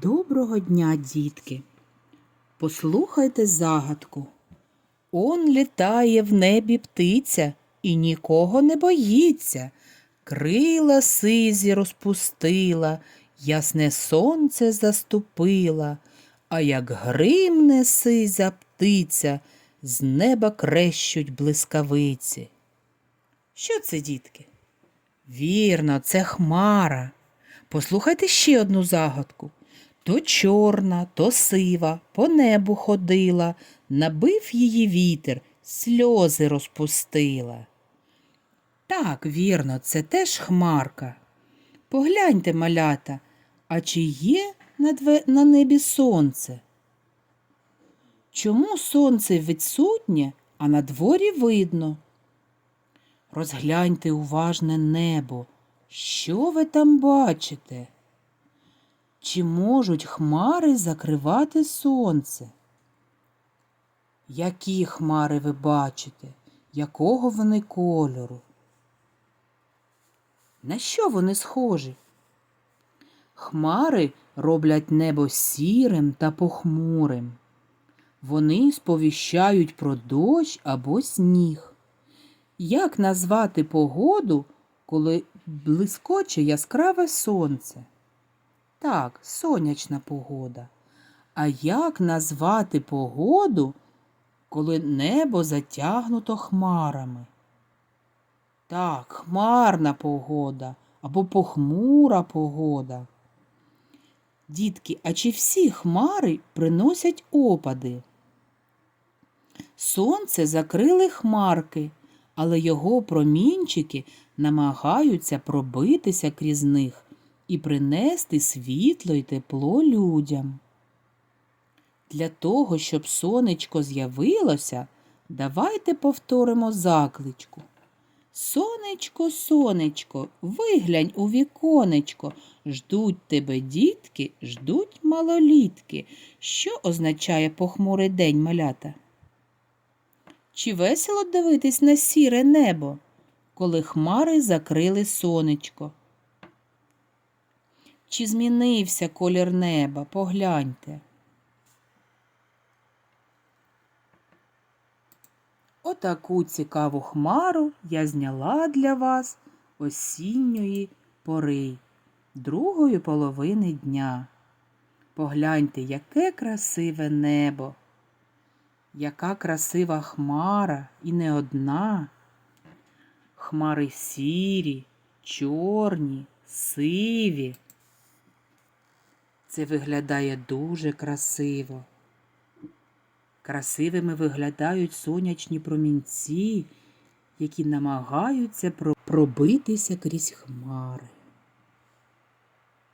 Доброго дня, дітки. Послухайте загадку. Он літає в небі птиця і нікого не боїться. Крила сизі розпустила, ясне сонце заступила, а як гримне сиза птиця, з неба крещуть блискавиці. Що це, дітки? Вірно, це хмара. Послухайте ще одну загадку. То чорна, то сива, по небу ходила, набив її вітер, сльози розпустила. Так, вірно, це теж хмарка. Погляньте, малята, а чи є на, небі сонце? Чому сонце відсутнє, а на дворі видно? Розгляньте уважне небо. Що ви там бачите? Чи можуть хмари закривати сонце? Які хмари ви бачите? Якого вони кольору? На що вони схожі? Хмари роблять небо сірим та похмурим. Вони сповіщають про дощ або сніг. Як назвати погоду, коли блискоче яскраве сонце? Так, сонячна погода. А як назвати погоду, коли небо затягнуто хмарами? Так, хмарна погода або похмура погода. Дітки, а чи всі хмари приносять опади? Сонце закрили хмарки, але його промінчики намагаються пробитися крізь них і принести світло й тепло людям. Для того, щоб сонечко з'явилося, давайте повторимо закличку. Сонечко, сонечко, виглянь у віконечко, ждуть тебе дітки, ждуть малолітки. Що означає похмурий день малята? Чи весело дивитись на сіре небо, коли хмари закрили сонечко? Чи змінився колір неба? Погляньте. Отаку цікаву хмару я зняла для вас осінньої пори, другої половини дня. Погляньте, яке красиве небо, яка красива хмара і не одна. Хмари сірі, чорні, сиві. Це виглядає дуже красиво. Красивими виглядають сонячні промінці, які намагаються пробитися крізь хмари.